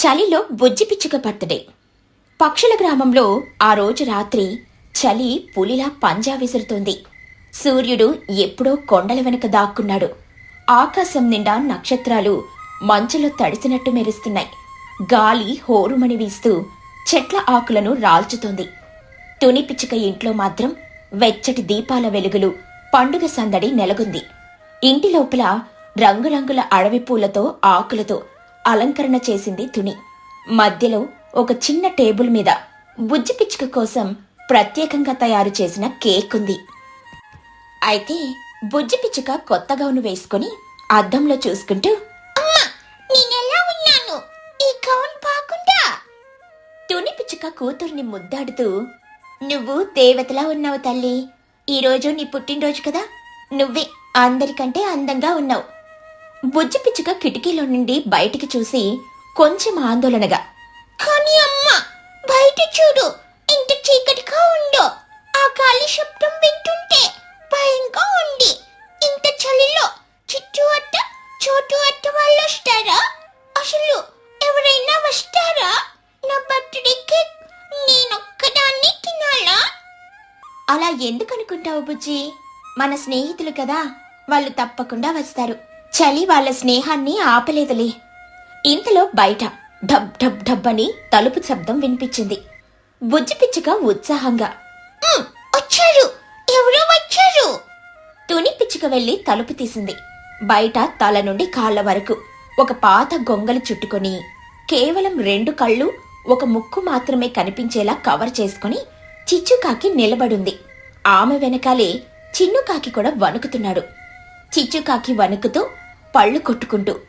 చలిలో బుజ్జి పిచ్చుక బర్త్డే. పక్షుల గ్రామంలో ఆ రోజు రాత్రి చలి పులిలా పంజా విసురుతోంది. సూర్యుడు ఎప్పుడో కొండల వెనుక దాక్కున్నాడు. ఆకాశం నిండా నక్షత్రాలు మంచులో తడిసినట్టు మెరుస్తున్నాయి. గాలి హోరుమని వీస్తూ చెట్ల ఆకులను రాల్చుతోంది. తుని పిచ్చుక ఇంట్లో మాత్రం వెచ్చటి దీపాల వెలుగులు పండుగ సందడి నెలగుంది ఇంటి లోపల రంగురంగుల అడవి పూలతో ఆకులతో అలంకరణ చేసింది తుని. మధ్యలో ఒక చిన్న టేబుల్ మీద బుజ్జి పిచ్చుక కోసం ప్రత్యేకంగా తయారు చేసిన కేక్ ఉంది అయితే బుజ్జి పిచ్చుక కొత్త గౌను వేసుకుని అద్దంలో చూసుకుంటూ అమ్మా నేనెలా ఉన్నాను? ఈ గౌన్ బాగుందా? తుని పిచ్చుక కూతుర్ని ముద్దాడుతూ నువ్వు దేవతలా ఉన్నావు తల్లి. ఈరోజు నీ పుట్టినరోజు కదా. నువ్వే అందరికంటే అందంగా ఉన్నావు. బుజ్జి పిచ్చుక కిటికీలో నుండి బయటికి చూసి కొంచెం ఆందోళనగా కానీ అమ్మ బయట చూడు ఇంత చీకటిగా ఉందో ఆ గాలి శబ్దం వింటుంటే భయంగా ఉంది. ఇంత చలిలో చిట్టు అట్ట చోటు అట్ట వాళ్ళు వస్తారా? అసలు ఎవరైనా వస్తారా? నా బర్త్డే కేక్ నేనొక్కదాన్ని తినాలా? అలా ఎందుకు అనుకుంటావు బుజ్జి? మన స్నేహితులు కదా వాళ్ళు తప్పకుండా వస్తారు. చలి వాళ్ళ స్నేహాన్ని ఆపలేదులే. ఇంతలో బయట ఢబ్ ఢబ్ ఢబ్ అని తలుపు శబ్దం వినిపించింది. బుజ్జిపిచ్చుగా ఉత్సాహంగా వచ్చారు! ఎవరో వచ్చారు! తుని పిచ్చుక వెళ్ళి తలుపు తీసింది. బయట తల నుండి కాళ్ళ వరకు ఒక పాత గొంగలు చుట్టుకొని కేవలం రెండు కళ్ళు ఒక ముక్కు మాత్రమే కనిపించేలా కవర్ చేసుకుని చిచ్చుకాకి నిలబడుంది. ఆమె వెనకాలే చిన్నుకాకి కూడా వణుకుతున్నాడు. చిచ్చుకాకి వణుకుతూ పళ్ళు కొట్టుకుంటూ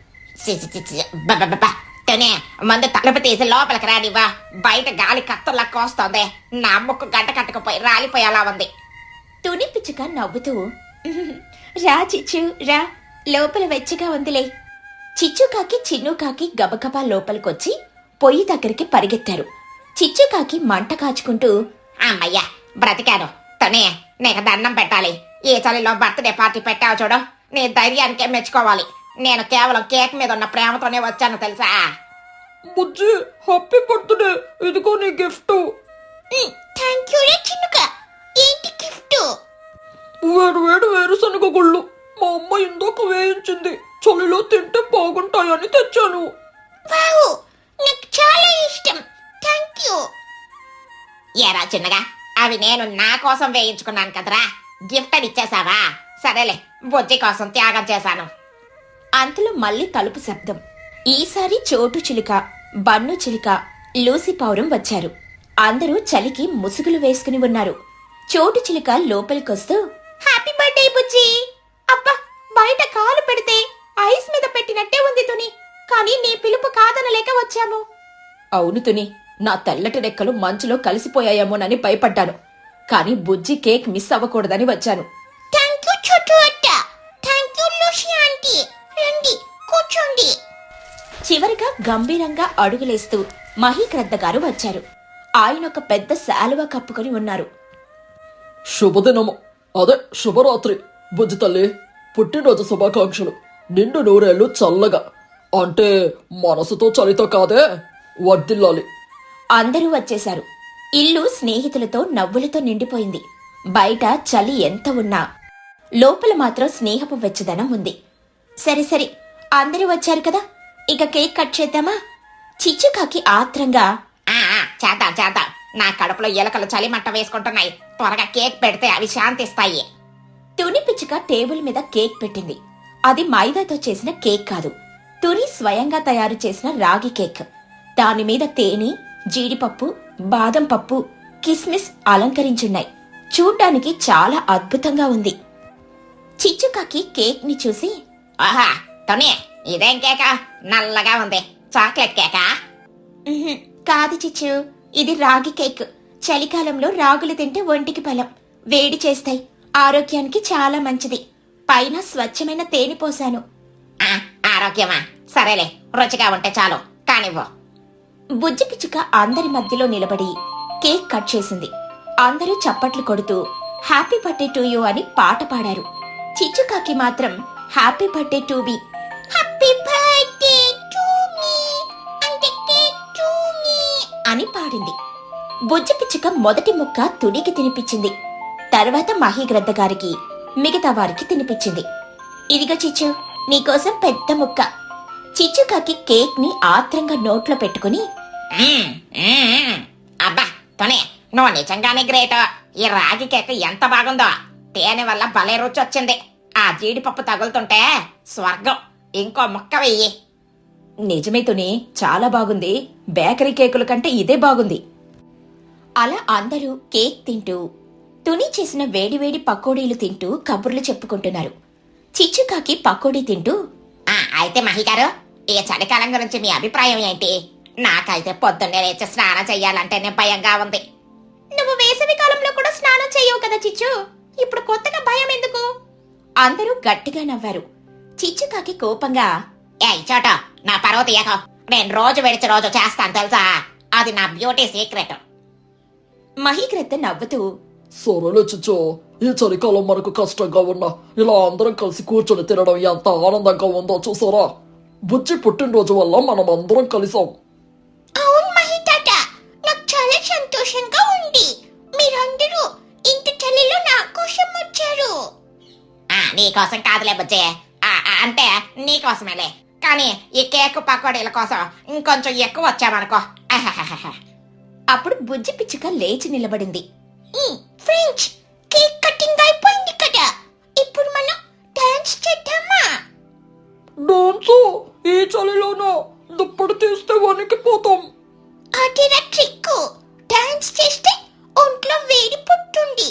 తనే మందు తలుపు తీసి లోపలికి రానివ్వా. బయట గాలి కత్తలా కోస్తోంది. నా ముక్కు గంట కట్టుకుపోయి రాలిపోయేలా ఉంది. తుని పిచ్చుక నవ్వుతూ రా చిచ్చు రా. లోపల వెచ్చగా ఉందిలే. చిచ్చుకాకి చిన్నుకాకి గబగబా లోపలికొచ్చి పొయ్యి దగ్గరికి పరిగెత్తారు. చిచ్చుకాకి మంట కాచుకుంటూ అమ్మయ్యా బ్రతికాను. తనే నీకు దండం పెట్టాలి. ఈ చలిలో బర్త్డే పార్టీ పెట్టావు చూడు. నీ ధైర్యానికే మెచ్చుకోవాలి? నేను కేవలం కేక్ మీద ఉన్న ప్రేమతోనే వచ్చాను తెలుసా? బుజ్జి హ్యాపీ బర్త్డే ఇదిగో నీ గిఫ్ట్ థ్యాంక్ యూ రే చిన్నుక. ఏంటి గిఫ్ట్ వేరు వేరు వేరుశనగ గుళ్ళు. మా అమ్మ ఇందాక వేయించింది. చలిలో తింటే బాగుంటాయని తెచ్చాను. వావ్ నాకు చాలా ఇష్టం. థ్యాంక్ యూ ఏరా చిన్నగా అవి నేను నా కోసం వేయించుకున్నాను కదరా. గిఫ్ట్ అని ఇచ్చేసావా? సరేలే బుజ్జి కోసం త్యాగం చేశాను. అంతలో మళ్ళీ తలుపు శబ్దం. ఈసారి చోటు చిలుక బన్ను చిలుక లూసి పౌరం వచ్చారు. అందరూ చలికి ముసుగులు వేసుకుని ఉన్నారు. చోటు చిలుక లోపలికొస్తూ హ్యాపీ బర్త్డే బుజ్జి! అబ్బా బయట కాలు పెడితే ఐస్ మీద పెట్టినట్టే ఉంది తుని. కానీ నీ పిలుపు కాదనలేక వచ్చాము అవును తుని నా తెల్లటి రెక్కలు మంచులో కలిసిపోయాయేమోనని భయపడ్డాను. కానీ బుజ్జి కేక్ మిస్ అవ్వకూడదని వచ్చాను. గంభీరంగా అడుగులేస్తూ మహీక్రద్ద గారు వచ్చారు. ఆయన ఒక పెద్ద శాలువా కప్పుకొని ఉన్నారు. శుభదినము. అదే శుభరాత్రి. బుజ్జి తల్లి పుట్టినరోజు శుభాకాంక్షలు. నిండు నూరేళ్ళు చల్లగా. అంటే మనసుతో చలితో కాదే వర్దిల్లాలి అందరూ వచ్చేశారు. ఇల్లు స్నేహితులతో నవ్వులతో నిండిపోయింది. బయట చలి ఎంత ఉన్నా. లోపల మాత్రం స్నేహపు వెచ్చదనం ఉంది. సరే సరే. అందరూ వచ్చారు కదా? ఇక కేక్ కట్ చేద్దామా? చిచ్చుకాకి ఆత్రంగా ఆ చేద్దాం చేద్దాం. నా కడుపులో ఎలకలు చలిమంట వేసుకుంటున్నాయి. త్వరగా కేక్ పెడితే అవి శాంతిస్తాయి. తుని పిచ్చుక టేబుల్ మీద కేక్ పెట్టింది. అది మైదాతో చేసిన కేక్ కాదు. తుని స్వయంగా తయారు చేసిన రాగి కేక్. దాని మీద తేనె జీడిపప్పు బాదం పప్పు కిస్మిస్ అలంకరించున్నాయి. చూడ్డానికి చాలా అద్భుతంగా ఉంది. చిచ్చుకాకి కేక్ని చూసి ఆహా తనే ఇదేం కేక? నల్లగా ఉంది. చాక్లెట్ కేకా? "ఉహుం, కాదు చిచ్చు. ఇది రాగి కేక్. చలికాలంలో రాగులు తింటే ఒంటికి బలం. వేడి చేస్తాయి. ఆరోగ్యానికి చాలా మంచిది. పైన స్వచ్ఛమైన తేనె పోశాను ఆ, ఆరోగ్యమా? సరేలే రుచిగా ఉంటే చాలు. కానివ్వు. బుజ్జి పిచ్చుక అందరి మధ్యలో నిలబడి కేక్ కట్ చేసింది. అందరూ చప్పట్లు కొడుతూ హ్యాపీ బర్త్డే టు యూ అని పాట పాడారు. చిచ్చుకాకి మాత్రం happy birthday to be happy birthday to me and cake అని పాడింది. బుజ్జి పిచ్చుక మొదటి ముక్క తుడికి తినిపించింది. తర్వాత మహీగ్రద్ద గారికి మిగతా వారికి తినిపించింది. ఇదిగో చిచ్చు నీకోసం పెద్ద ముక్క. చిచ్చుకాకి కేక్ని ఆత్రంగా నోట్లో పెట్టుకుని అబ్బా తొనే నువ్వు నిజంగానే గ్రేట్. ఈ రాగి కేక్ ఎంత బాగుందో. తేనె వల్ల భలే రుచి వచ్చింది. ఆ జీడిపప్పు తగులుతుంటే స్వర్గం. ఇంకో ముక్క వెయ్యి. నిజమే తుని చాలా బాగుంది. బేకరీ కేకుల కంటే ఇదే బాగుంది. అలా అందరూ కేక్ తింటూ తుని చేసిన వేడివేడి పకోడీలు తింటూ కబుర్లు చెప్పుకుంటున్నారు. చిచ్చుకాకి పకోడీ తింటూ అయితే మహిగారు ఇక చలికాలం గురించి మీ అభిప్రాయం ఏంటి? నాకైతే పొద్దున్నే లేచి స్నానం చెయ్యాలంటేనే భయంగా ఉంది. నువ్వు వేసవి కాలంలో కూడా స్నానం చేయవు కదా చిచ్చు? ఇప్పుడు కొత్తగా భయం ఎందుకు? అందరూ గట్టిగా నవ్వారు. చిచ్చుకాకి కోపంగా ఏయ్ చోట నా పరువు తీయకు. నేను రోజు విడిచి రోజు చేస్తాను తెలుసా? అది నా బ్యూటీ సీక్రెట్. మహీగ్రద్ద నవ్వుతూ సరేలే చిచ్చో ఈ చలికాలం మనకు కష్టంగా ఉన్నా ఇలా అందరం కలిసి కూర్చొని తినడం ఎంత ఆనందంగా ఉందో చూసారా? బుజ్జి పుట్టినరోజు వల్ల మనం అందరం కలిసాం. అవును మహితాట నాకు చాలా సంతోషంగా ఉంది. మీరందరూ ఇంత చలిలో నా కోసం వచ్చారు. ఆ కాదులే బుజ్జి. ఆ, ఆ, అంటే నీకోసమేలే. కానీ ఈ కేక్ పకోడీల కోసం ఇంకొంచెం ఎక్కువ వచ్చామనుకో. అప్పుడు బుజ్జి పిచ్చుక లేచి నిలబడింది. ఫ్రెండ్స్ కేక్ కటింగ్ అయిపోయింది కదా. ఇప్పుడు మనం డాన్స్ చేద్దామా? డాన్స్ ఈ చలిలోనూ దుప్పటి తీస్తే వణికిపోతాం. అదిరా ట్రిక్ డాన్స్ చేస్తే ఒంట్లో వేడి పుట్టుంది.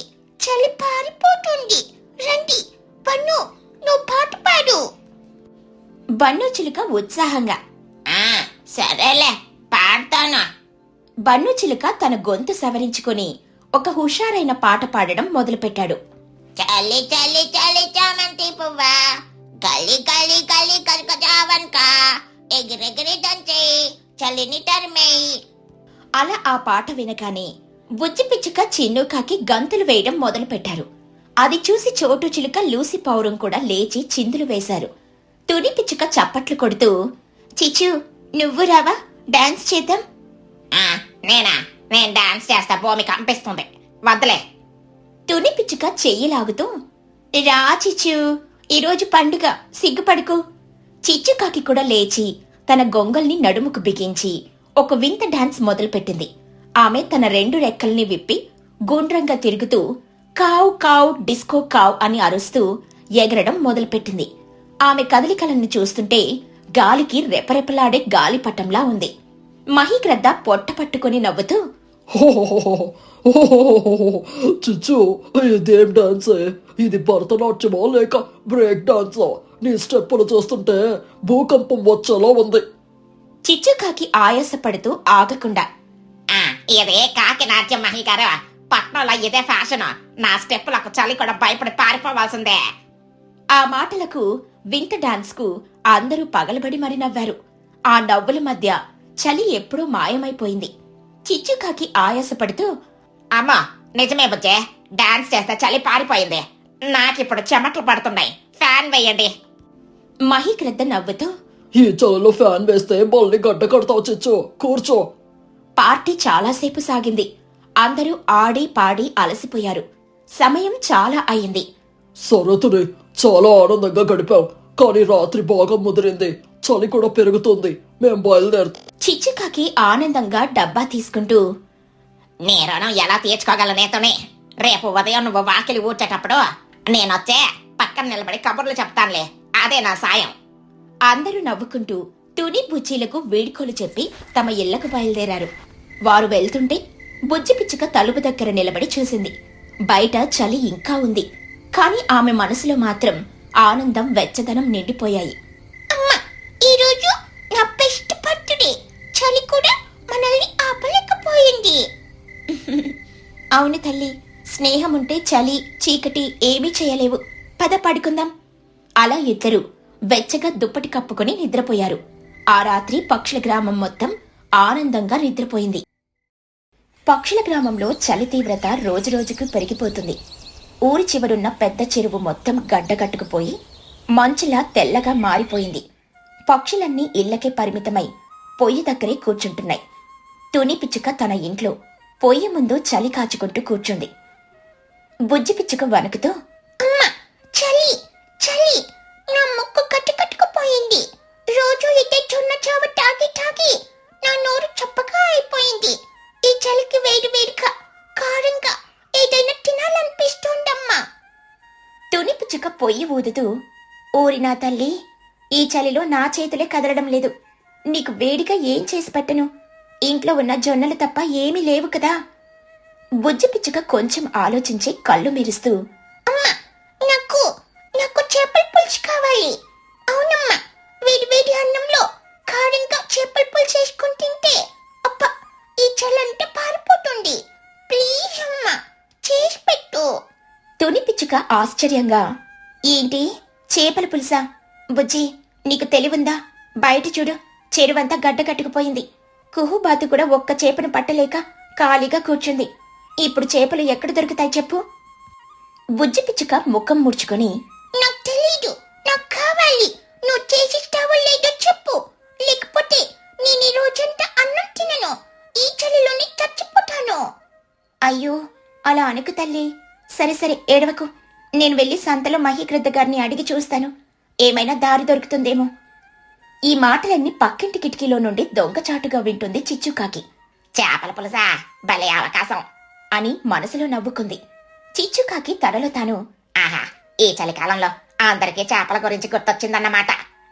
బన్ను చిలుక ఉత్సాహంగా. ఆ, సరేలే పాడతాను. బన్ను చిలుక తన గొంతు సవరించుకొని ఒక హుషారైన పాట పాడడం మొదలుపెట్టాడు. చలి చలి చలి చామంతి పువ్వా గలి గలి గలి కనకజావన్కా ఎగిరెగిరి దంచే చలిని తరిమేయి. అలా ఆ పాట వినగానే బుజ్జి పిచ్చుక చిన్నుకాకి గంతులు వేయడం మొదలుపెట్టారు. అది చూసి చోటు చిలుక లూసి పౌరం కూడా లేచి చిందులు వేశారు. తుని పిచ్చుక చప్పట్లు కొడుతూ చిచ్చు నువ్వు రావా? డాన్స్ చేద్దాం. ఆ, నేనా? నేను డాన్స్ చేస్తా. భూమి కంపిస్తుంది. వద్దలే. తుని పిచ్చుక చెయ్యి లాగుతూ రా చిచ్చు ఈరోజు పండుగ. సిగ్గుపడుకు. చిచ్చుకాకి కూడా లేచి తన గొంగల్ని నడుముకు బిగించి ఒక వింత డాన్స్ మొదలుపెట్టింది. ఆమె తన రెండు రెక్కల్ని విప్పి గుండ్రంగా తిరుగుతూ కావ్ కావ్ డిస్కో కావ్ అని అరుస్తూ ఎగరడం మొదలుపెట్టింది. ఆమె కదలికలను చూస్తుంటే గాలికి రెపరెపలాడే గాలిపటంలా ఉంది. మహీగ్రద్ద పొట్ట పట్టుకుని నవ్వుతూ చిచ్చు ఇదేం డాన్స్. ఇది భరతనాట్యమా లేక బ్రేక్ డాన్సా? నీ స్టెప్పులు చూస్తుంటే భూకంపం వచ్చేలా ఉంది. చిచ్చుకాకి ఆయాసపడుతూ ఆగకుండా ఇదే కాకి నాట్యం మహి గారు పట్నంలో ఇదే ఫ్యాషన్. నా స్టెప్పులకు చలి కూడా భయపడి పారిపోవాల్సిందే. ఆ మాటలకు వింత డాన్స్కు అందరూ పగలబడి మరి నవ్వారు. ఆ నవ్వుల మధ్య చలి ఎప్పుడూ మాయమైపోయింది. చిచ్చుకాకి ఆయాసపడుతూ అమ్మా నిజమే బుజ్జే డాన్స్ చేస్తే చలి పారిపోయింది. నాకిప్పుడు చెమటలు పడుతున్నాయి. ఫ్యాన్ వేయండి. మహిగ్రద్ద నవ్వుతూ ఈ చలిలో ఫ్యాన్ వేస్తే మళ్ళీ గడ్డ కడతావు చిచ్చు. కూర్చో. పార్టీ చాలాసేపు సాగింది. అందరూ ఆడి పాడి అలసిపోయారు. సమయం చాలా అయింది. సరతుని చాలా ఆనందంగా గడిపాం. కానీ రాత్రి బాగా ముదిరింది. చలి కూడా పెరుగుతుంది. మేం బయలుదేరుతాం చిచ్చుకాకి ఆనందంగా డబ్బా తీసుకుంటూ నీ రుణం ఎలా తీర్చుకోగలనేతోనే రేపు ఉదయం నువ్వు వాకిలి ఊడ్చేటప్పుడు నేనొచ్చే పక్కన నిలబడి కబుర్లు చెప్తానులే. అదే నా సాయం. అందరూ నవ్వుకుంటూ తుని బుజ్జీలకు వీడ్కోలు చెప్పి తమ ఇళ్ళకు బయలుదేరారు. వారు వెళ్తుంటే బుజ్జి పిచ్చుక తలుపు దగ్గర నిలబడి చూసింది. బయట చలి ఇంకా ఉంది. కానీ ఆమె మనసులో మాత్రం ఆనందం వెచ్చదనం నిండిపోయాయి. ఈరోజు నా బెస్ట్ బర్త్డే. చలి కూడా మనల్ని ఆపలేకపోయింది. అవును తల్లి స్నేహం ఉంటే చలి చీకటి ఏమీ చేయలేవు. పద పడుకుందాం. అలా ఇద్దరు వెచ్చగా దుప్పటి కప్పుకొని నిద్రపోయారు. ఆ రాత్రి పక్షుల గ్రామం మొత్తం ఆనందంగా నిద్రపోయింది. పక్షుల గ్రామంలో చలి తీవ్రత రోజురోజుకు పెరిగిపోతుంది. ఊరి చివరున్న పెద్ద చెరువు మొత్తం గడ్డగట్టుకుపోయి మంచులా తెల్లగా మారిపోయింది. పక్షులన్నీ ఇళ్ళకే పరిమితమై పొయ్యి దగ్గరే కూర్చుంటున్నాయి. తుని పిచ్చుక తన ఇంట్లో పొయ్యి ముందు చలి కాచుకుంటూ కూర్చుంది. బుజ్జి పిచ్చుక వణుకుతూ అమ్మ చలి చలి నా ముక్కు కట్టుకట్టుకుపోయింది రోజు ఇదే చున్న చావు తాగి తాగి నా నోరు చప్పగా అయిపోయింది. ఈ చలికి వేడి వేడిగా పొయ్యి ఊదుతూ ఊరి నా తల్లి ఈ చలిలో నా చేతులే కదలడం లేదు. నీకు వేడిగా ఏం చేసి పెట్టను? ఇంట్లో ఉన్న జొన్నలు తప్ప ఏమీ లేవు కదా. బుజ్జి పిచ్చుక కొంచెం ఆలోచించి కళ్ళు మెరుస్తూ అమ్మా నాకు నాకు చేపల పులుసు కావాలి. అవునమ్మా వేడి వేడి అన్నంలో కారంగా చేపల పులుసు వేసుకుని తింటే అప్ప ఈ చలంటే పారిపోతుంది. ప్లీజ్ అమ్మా చేసి పెట్టు. తుని పిచ్చుక ఆశ్చర్యంగా ఏంటి? చేపల పులుసా? బుజ్జి నీకు తెలివుందా? బయట చూడు చెరువంతా గడ్డ కట్టుకుపోయింది. కుహుబాతు కూడా ఒక్క చేపను పట్టలేక ఖాళీగా కూర్చుంది. ఇప్పుడు చేపలు ఎక్కడ దొరుకుతాయి చెప్పు? బుజ్జి పిచ్చుక ముఖం ముడుచుకొని నాకు తెలీదు నాకు కావాలి. నువ్వు చేసిస్తావో లేదో చెప్పు. లేకపోతే నేను ఈ రోజంతా అన్నం తినను. ఈ చలిలోనే చచ్చిపోతాను. అయ్యో అలా అనుకు తల్లి. సరే సరే ఏడవకు. నేను వెళ్ళి సంతలో మహీకృత గారిని అడిగి చూస్తాను. ఏమైనా దారి దొరుకుతుందేమో. ఈ మాటలన్నీ పక్కింటి కిటికీలో నుండి దొంగచాటుగా వింటుంది చిచ్చుకాకి చేపల పులసా భలే అవకాశం అని మనసులో నవ్వుకుంది. చిచ్చుకాకి తనలో తాను ఆహా ఈ చలికాలంలో అందరికీ చేపల గురించి గుర్తొచ్చిందన్నమాట.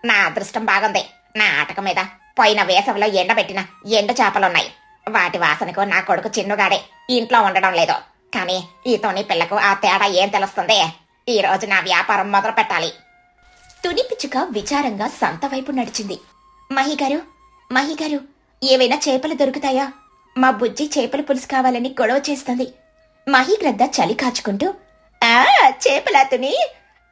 నా అదృష్టం బాగుంది. నా ఆటక మీద పోయిన వేసవిలో ఎండబెట్టిన ఎండు చేపలున్నాయి. వాటి వాసనకు నా కొడుకు చిన్నుగాడే. ఇంట్లో ఉండడం లేదు. కానీ ఈతోని పిల్లకు ఆ తేడా ఏం తెలుస్తుంది? ఈ రోజు నా వ్యాపారం మొదలు పెట్టాలి. తుని పిచ్చుక విచారంగా సంత వైపు నడిచింది. మహిగారు మహిగారు ఏవైనా చేపలు దొరుకుతాయా? మా బుజ్జి చేపల పులుసు కావాలని గొడవ చేస్తుంది. మహిగ్రద్ద చలి కాచుకుంటూ ఆ చేపలా తుని?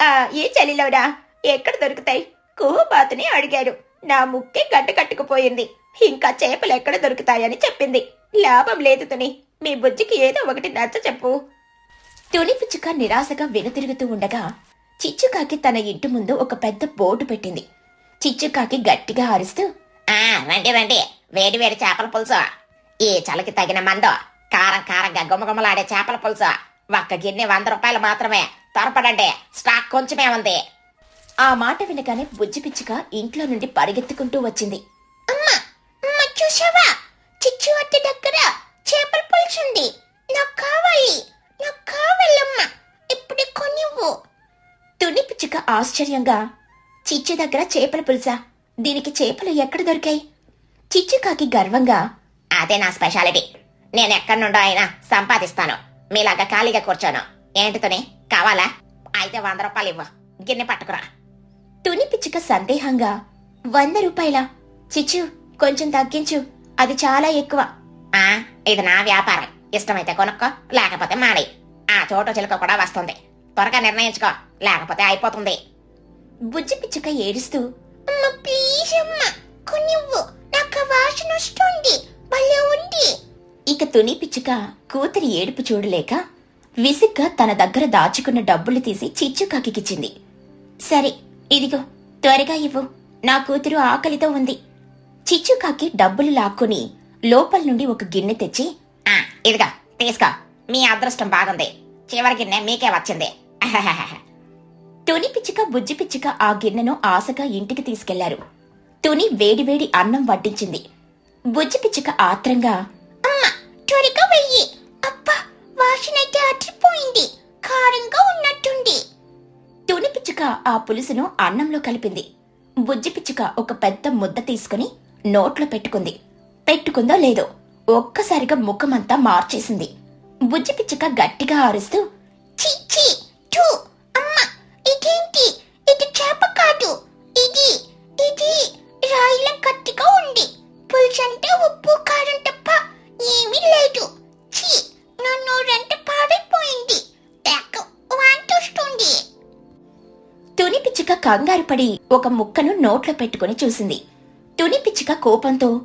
ఆ ఏ చలిలోనా? ఎక్కడ దొరుకుతాయి? కుహుపాతుని అడిగారు. నా ముక్కే గడ్డ కట్టుకుపోయింది. ఇంకా చేపలు ఎక్కడ దొరుకుతాయని చెప్పింది. లాభం లేదు తుని. మీ బుజ్జికి ఏదో ఒకటి నచ్చ చెప్పు. తుని పిచ్చుక నిరాశగా వెనుతిరుగుతూ ఉండగా చిచ్చుకాకి తన ఇంటి ముందు ఒక పెద్ద బోర్డు పెట్టింది. చిచ్చుకాకి గట్టిగా అరుస్తూ ఆ రండి రండి. వేడి వేడి చేపల పులుసు. ఈ చలికి తగిన మందు కారం కారంగా గుమగుమలాడే చేపల పులుసు. ఒక్క గిన్నె వంద రూపాయలు మాత్రమే. త్వరపడండి. స్టాక్ కొంచెమే ఉంది. ఆ మాట వినగానే బుజ్జి పిచ్చుక ఇంట్లో నుండి పరిగెత్తుకుంటూ వచ్చింది. అమ్మా చూసావా చిచ్చు దగ్గర చేపల పులుసు నాకు కావాలి. నాకు కావాలమ్మా. ఇప్పుడే కొనివ్వు. తుని పిచ్చుక ఆశ్చర్యంగా చిచ్చు దగ్గర చేపల పులుసా? దీనికి చేపలు ఎక్కడ దొరికాయి? చిచ్చుకాకి గర్వంగా అదే నా స్పెషాలిటీ. నేను ఎక్కడి నుండో అయినా సంపాదిస్తాను. మీలాగా ఖాళీగా కూర్చోను. ఏంటితోనే కావాలా? అయితే వంద రూపాయలు ఇవ్వు. గిన్నె పట్టుకురా. తుని పిచ్చుక సందేహంగా వంద రూపాయల? చిచ్చు కొంచెం తగ్గించు. అది చాలా ఎక్కువ. ఆ ఇది నా వ్యాపారం. ఇష్టమైతే కొనుక్కో లేకపోతే మాడే ఆ చోటు చిలుక కూడా వస్తుంది. త్వరగా నిర్ణయించుకో లేకపోతే అయిపోతుంది. బుజ్జి పిచ్చుక ఏడుస్తూ అమ్మ ప్లీజ్ అమ్మా కొనివ్వు. నాకు వాసన వస్తుంది భలే ఉంది. ఇక తుని పిచ్చుక కూతురి ఏడుపు చూడలేక విసిగ్గా తన దగ్గర దాచుకున్న డబ్బులు తీసి చిచ్చుకాకిచ్చింది సరే ఇదిగో త్వరగా ఇవ్వు. నా కూతురు ఆకలితో ఉంది. చిచ్చుకాకి డబ్బులు లాక్కుని లోపల నుండి ఒక గిన్నె తెచ్చి ఆ ఇదిగా తీసుకో. మీ అదృష్టం బాగుంది. చివరి గిన్నె మీకే వచ్చింది. తుని పిచ్చుక బుజ్జి పిచ్చుక ఆ గిన్నెను ఆశగా ఇంటికి తీసుకెళ్ళారు. తుని వేడివేడి అన్నం వడ్డించింది. బుజ్జి పిచ్చుక ఆత్రంగా త్వరగా వెయ్యి. అబ్బా వాషనైతే అయితే అట్రిపోయింది కారంగా ఉన్నట్టుంది. తుని పిచ్చుక ఆ పులుసును అన్నంలో కలిపింది. బుజ్జి పిచ్చుక ఒక పెద్ద ముద్ద తీసుకుని నోట్లో పెట్టుకుంది. పెట్టుకుందో లేదో ఒక్కసారిగా ముఖమంతా మార్చేసింది. బుజ్జి పిచ్చుక గట్టిగా ఆరుస్తూ ఛీ ఛీ థూ అమ్మ ఇదేంటి? ఇది చేప కాదు. ఇది ఇది రాయిల గట్టిగా ఉంది. పులుసంటే ఉప్పు కారం తప్ప ఏమీ లేదు. ఛీ నా నోరంతా పాడైపోయింది. నాకు వాంతొస్తుంది. తుని పిచ్చుక కంగారు పడి ఒక ముక్కను నోట్లో పెట్టుకుని చూసింది. తుని పిచ్చుక కోపంతో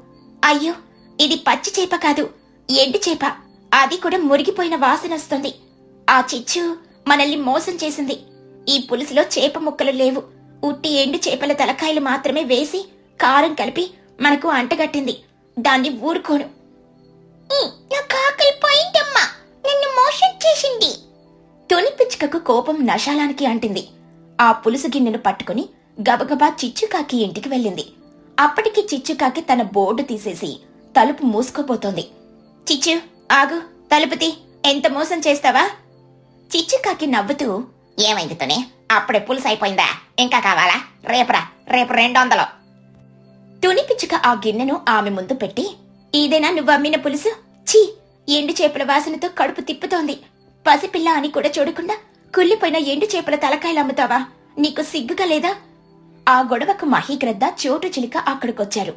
అయ్యో ఇది పచ్చి చేప కాదు ఎండు చేప. అది కూడా మురిగిపోయిన వాసన వస్తుంది. ఆ చిచ్చు మనల్ని మోసం చేసింది. ఈ పులుసులో చేప ముక్కలు లేవు. ఉట్టి ఎండు చేపల తలకాయలు మాత్రమే వేసి కారం కలిపి మనకు అంటగట్టింది. దాన్ని ఊరుకోను. ఉమ్, నన్ను మోసం చేసింది. తొలి పిచ్చుకకు కోపం నశాలానికి అంటింది. ఆ పులుసు గిన్నెను పట్టుకుని గబగబా చిచ్చుకాకి ఇంటికి వెళ్ళింది. అప్పటికి చిచ్చుకాకి తన బోర్డు తీసేసి తలుపు మూసుకోబోతోంది. చిచ్చు ఆగు తలుపుతి ఎంత మోసం చేస్తావా? చిచ్చుకాకి నవ్వుతూ ఏమైంది తుని? అప్పుడే పులుసు అయిపోయిందా? ఇంకా కావాలా? రేపురా రేపు రెండు వందలు తుని పిచ్చుక ఆ గిన్నెను ఆమె ముందు పెట్టి ఇదేనా నువ్వు అమ్మిన పులుసు? ఛీ ఎండు చేపల వాసనతో కడుపు తిప్పుతోంది. పసిపిల్ల అని కూడా చూడకుండా కుళ్ళిపోయిన ఎండు చేపల తలకాయలు అమ్ముతావా? నీకు సిగ్గుగా లేదా? ఆ గొడవకు మహీగ్రద్ద చోటు చిలిక అక్కడికొచ్చారు.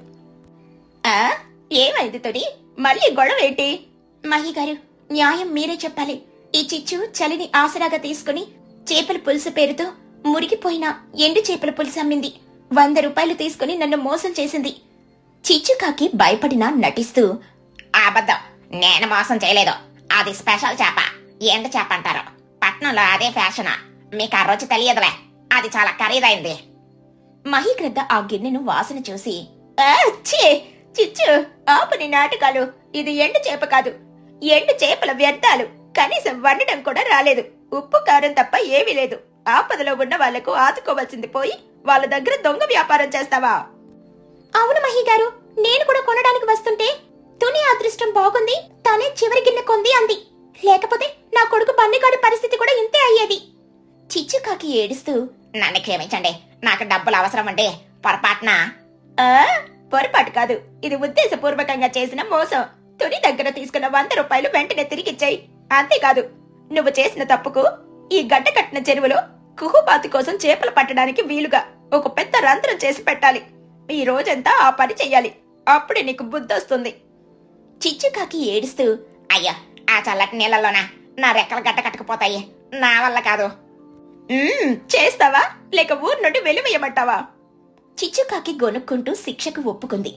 ఆ? ఏమైంది తొడి? మళ్ళీ గొడవ ఏంటి మహిగారు న్యాయం మీరే చెప్పాలి. ఈ చిచ్చు చలిని ఆసరాగా తీసుకుని చేపల పులుసు పేరుతో మురిగిపోయిన ఎండు చేపల పులుసు అమ్మింది. వంద రూపాయలు తీసుకుని నన్ను మోసం చేసింది. చిచ్చుకాకి భయపడినా నటిస్తూ అబద్ధం. నేను మోసం చేయలేదు. అది స్పెషల్ చేప. ఎండు చేప అంటారు. పట్నంలో అదే ఫ్యాషన్. మీకు ఆ రోజు తెలియదులే. అది చాలా ఖరీదైంది. మహీగ్రద్ద ఆ గిన్నెను వాసన చూసి "ఆ, చిచ్చు ఆపని నాటకాలు. ఇది ఎండు చేప కాదు. ఎండు చేపల వ్యర్థాలు. కనీసం వండటం కూడా రాలేదు. ఉప్పు కారం తప్ప ఏమీ లేదు. ఆపదలో ఉన్న వాళ్ళకు ఆదుకోవాల్సింది పోయి వాళ్ళ దగ్గర దొంగ వ్యాపారం చేస్తావా? అవును మహి గారు నేను కూడా కొనడానికి వస్తుంటే తుని అదృష్టం బాగుంది. తనే చివరి గిన్నె కొంది అంది. లేకపోతే నా కొడుకు బన్నిగాడి పరిస్థితి కూడా ఇంతే అయ్యేది. చిచ్చుకాకి ఏడుస్తూ నన్ను క్షమించండి. నాకు డబ్బులు అవసరం అండి పొరపాటున పొరపాటు కాదు. ఇది ఉద్దేశపూర్వకంగా చేసిన మోసం. తుని దగ్గర తీసుకున్న వంద రూపాయలు వెంటనే తిరిగిచ్చాయి. అంతేకాదు నువ్వు చేసిన తప్పుకు ఈ గడ్డ కట్టిన చెరువులో కుహుబాతి కోసం చేపలు పట్టడానికి వీలుగా ఒక పెద్ద రంధ్రం చేసి పెట్టాలి. ఈ రోజంతా ఆ పని చెయ్యాలి. అప్పుడే నీకు బుద్ధొస్తుంది. చిచ్చుకాకి ఏడుస్తూ అయ్యో ఆ చల్లటి నీళ్ళలోనా నా రెక్కలు గడ్డ కట్టుకుపోతాయి. నా వల్ల కాదు. చేస్తావా? లేక ఊరు నుండి వెలివేయమంటావా చిచ్చుకాకి గొనుక్కుంటూ శిక్షకు ఒప్పుకుంది.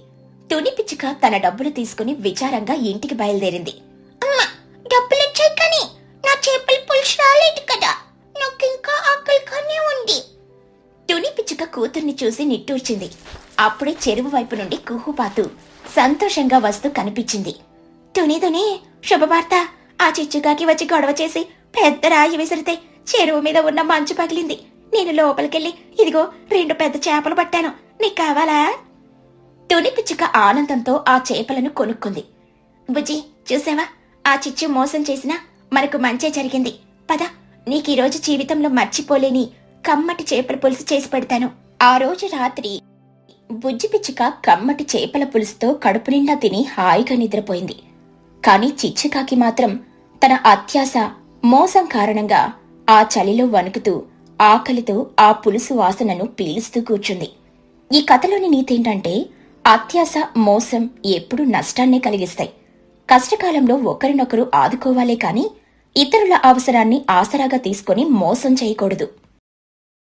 తుని పిచ్చుక తన డబ్బులు తీసుకుని విచారంగా ఇంటికి బయలుదేరింది. అమ్మా డబ్బులు కానీ నా చేపల పులుసు రాలేదు కదా. నాకు ఆకలిగానే ఉంది. తుని పిచ్చుక కూతుర్ని చూసి నిట్టూర్చింది. అప్పుడే చెరువు వైపు నుండి కుహుపాతు సంతోషంగా వస్తూ కనిపించింది. తుని తుని శుభవార్త. ఆ చిచ్చుకాకి వచ్చి గొడవ చేసి పెద్ద రాయి విసిరితే చెరువు మీద ఉన్న మంచు పగిలింది. నేను లోపలికెళ్ళి ఇదిగో రెండు పెద్ద చేపలు పట్టాను. నీకు కావాలా? తుని పిచ్చుక ఆనందంతో ఆ చేపలను కొనుక్కుంది. బుజ్జి చూసావా? ఆ చిచ్చు మోసం చేసినా మనకు మంచే జరిగింది. పద నీకీరోజు జీవితంలో మర్చిపోలేని కమ్మటి చేపల పులుసు చేసి పెడతాను. ఆ రోజు రాత్రి బుజ్జి పిచ్చుక కమ్మటి చేపల పులుసుతో కడుపు నిండా తిని హాయిగా నిద్రపోయింది. కాని చిచ్చుకాకి మాత్రం తన అత్యాశ మోసం కారణంగా ఆ చలిలో వణుకుతూ ఆకలితో ఆ పులుసు వాసనను పీలుస్తూ కూర్చుంది. ఈ కథలోని నీతేంటంటే అత్యాశ మోసం ఎప్పుడూ నష్టాన్నే కలిగిస్తాయి. కష్టకాలంలో ఒకరినొకరు ఆదుకోవాలే కాని ఇతరుల అవసరాన్ని ఆసరాగా తీసుకొని మోసం చేయకూడదు.